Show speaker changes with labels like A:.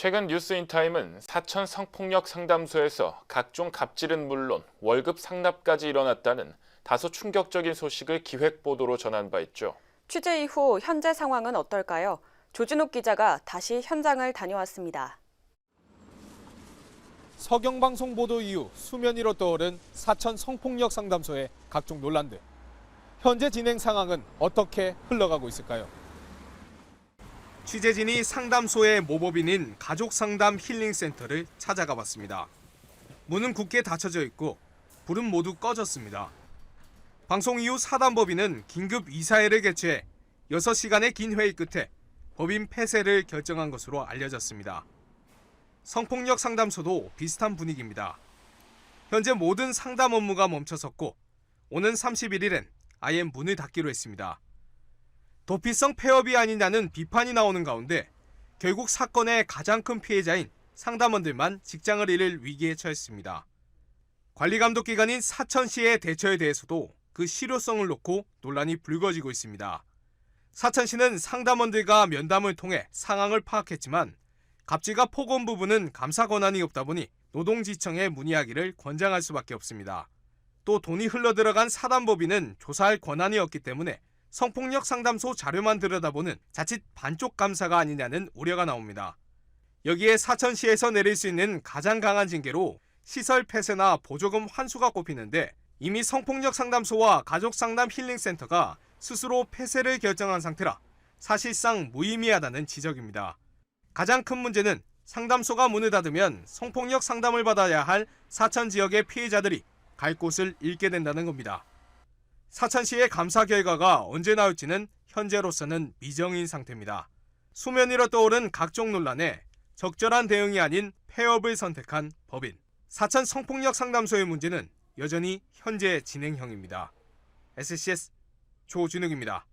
A: 최근 뉴스인타임은 사천 성폭력 상담소에서 각종 갑질은 물론 월급 상납까지 일어났다는 다소 충격적인 소식을 기획 보도로 전한 바 있죠.
B: 취재 이후 현재 상황은 어떨까요? 조진욱 기자가 다시 현장을 다녀왔습니다.
C: 서경방송 보도 이후 수면 위로 떠오른 사천 성폭력 상담소의 각종 논란들. 현재 진행 상황은 어떻게 흘러가고 있을까요? 취재진이 상담소의 모법인인 가족상담 힐링센터를 찾아가 봤습니다. 문은 굳게 닫혀져 있고 불은 모두 꺼졌습니다. 방송 이후 사단법인은 긴급 이사회를 개최해 6시간의 긴 회의 끝에 법인 폐쇄를 결정한 것으로 알려졌습니다. 성폭력 상담소도 비슷한 분위기입니다. 현재 모든 상담 업무가 멈춰섰고 오는 31일엔 아예 문을 닫기로 했습니다. 도피성 폐업이 아니냐는 비판이 나오는 가운데 결국 사건의 가장 큰 피해자인 상담원들만 직장을 잃을 위기에 처했습니다. 관리감독기관인 사천시의 대처에 대해서도 그 실효성을 놓고 논란이 불거지고 있습니다. 사천시는 상담원들과 면담을 통해 상황을 파악했지만 갑질과 폭언 부분은 감사 권한이 없다 보니 노동지청에 문의하기를 권장할 수밖에 없습니다. 또 돈이 흘러들어간 사단법인은 조사할 권한이 없기 때문에 성폭력 상담소 자료만 들여다보는 자칫 반쪽 감사가 아니냐는 우려가 나옵니다. 여기에 사천시에서 내릴 수 있는 가장 강한 징계로 시설 폐쇄나 보조금 환수가 꼽히는데 이미 성폭력 상담소와 가족 상담 힐링센터가 스스로 폐쇄를 결정한 상태라 사실상 무의미하다는 지적입니다. 가장 큰 문제는 상담소가 문을 닫으면 성폭력 상담을 받아야 할 사천 지역의 피해자들이 갈 곳을 잃게 된다는 겁니다. 사천시의 감사 결과가 언제 나올지는 현재로서는 미정인 상태입니다. 수면 위로 떠오른 각종 논란에 적절한 대응이 아닌 폐업을 선택한 법인. 사천 성폭력 상담소의 문제는 여전히 현재 진행형입니다. SCS 조준욱입니다.